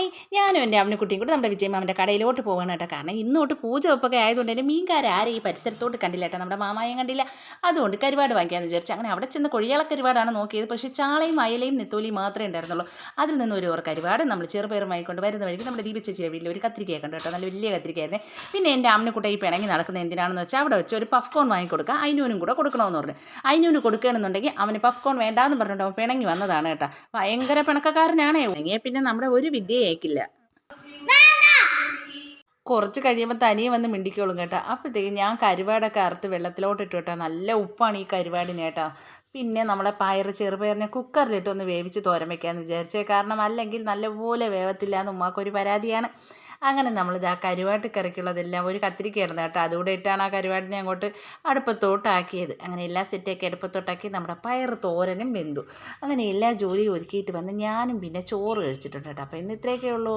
Hi. ഞാനും എന്റെ അമ്മക്കുട്ടിയും കൂടെ നമ്മുടെ വിജയമാമന്റെ കടയിലോട്ട് പോകണം കേട്ടോ. കാരണം ഇന്നോട്ട് പൂജ വെപ്പൊക്കെ ആയതുകൊണ്ട് തന്നെ മീൻകാരും ഈ പരിസരത്തോട്ട് കണ്ടില്ല കേട്ടോ. നമ്മുടെ മാമായും കണ്ടില്ല. അതുകൊണ്ട് കരുവാട് വാങ്ങിക്കാമെന്ന് വിചാരിച്ചു. അങ്ങനെ അവിടെ ചെന്ന് കൊഴിയാള കരുവാടാണ് നോക്കിയത്. പക്ഷേ ചാളയും അയലയും നെത്തോലിയും മാത്രമേ ഉണ്ടായിരുന്നുള്ളൂ. അതിൽ നിന്ന് ഒരു ഓർ കരുവാട് നമ്മൾ ചെറുപയറും വാങ്ങിക്കൊണ്ട് വരുന്ന വഴിക്ക് നമ്മുടെ ദീപ ചേച്ചിയുടെ വീട്ടിൽ ഒരു കത്തിരിക്ക കണ്ടു കേട്ടോ. നല്ല വലിയ കത്തിരിക്കയായിരുന്നു. പിന്നെ എന്റെ അമ്മക്കുട്ട ഈ പിണങ്ങി നടക്കുന്നത് എന്തിനാണെന്ന് വെച്ചാൽ അവിടെ വെച്ച് ഒരു പഫ്കോൺ വാങ്ങിക്കൊടുക്കുക. അതിനൂനും കൂടെ കൊടുക്കണമെന്ന് പറഞ്ഞു. അതിനൂന് കൊടുക്കുകയാണെന്നുണ്ടെങ്കിൽ അവന് പഫ്കോൺ വേണ്ടാന്ന് പറഞ്ഞിട്ടുണ്ടാവും പിണങ്ങി വന്നതാണ് കേട്ടോ. ഭയങ്കര പിണക്കക്കാരനാണേ. പിന്നെ നമ്മുടെ ഒരു വിദ്യ ഏക്കില്ല കുറച്ച് കഴിയുമ്പോൾ തനിയെ വന്ന് മിണ്ടിക്കോളും കേട്ടോ. അപ്പോഴത്തേക്കും ഞാൻ കരുവാടൊക്കെ അറുത്ത് വെള്ളത്തിലോട്ട് ഇട്ടു കേട്ടോ. നല്ല ഉപ്പാണ് ഈ കരുവാടിന് കേട്ടോ. പിന്നെ നമ്മളെ പയർ ചെറുപയറിനെ കുക്കറിലിട്ട് ഒന്ന് വേവിച്ച് തോരൻ വെക്കാമെന്ന് വിചാരിച്ചേ. കാരണം അല്ലെങ്കിൽ നല്ലപോലെ വേവത്തില്ല എന്ന് ഉമ്മാക്കൊരു പരാതിയാണ്. അങ്ങനെ നമ്മൾ ഇതാ കരുവാട്ട് കറിക്കുള്ളതെല്ലാം ഒരു കത്തിരിക്ക ഇടുന്നത് കേട്ടോ. അതുകൂടെ ഇട്ടാണ് ആ കരുവാട്ടിനെ അങ്ങോട്ട് അടുപ്പത്തോട്ടാക്കിയത്. അങ്ങനെ എല്ലാ സെറ്റൊക്കെ അടുപ്പത്തോട്ടാക്കി നമ്മുടെ പയർ തോരനും വെന്തു. അങ്ങനെ എല്ലാ ജോലിയും ഒരുക്കിയിട്ട് വന്ന് ഞാനും പിന്നെ ചോറ് കഴിച്ചിട്ടുണ്ട് കേട്ടോ. അപ്പോൾ ഇന്ന് ഇത്രയൊക്കെ ഉള്ളൂ.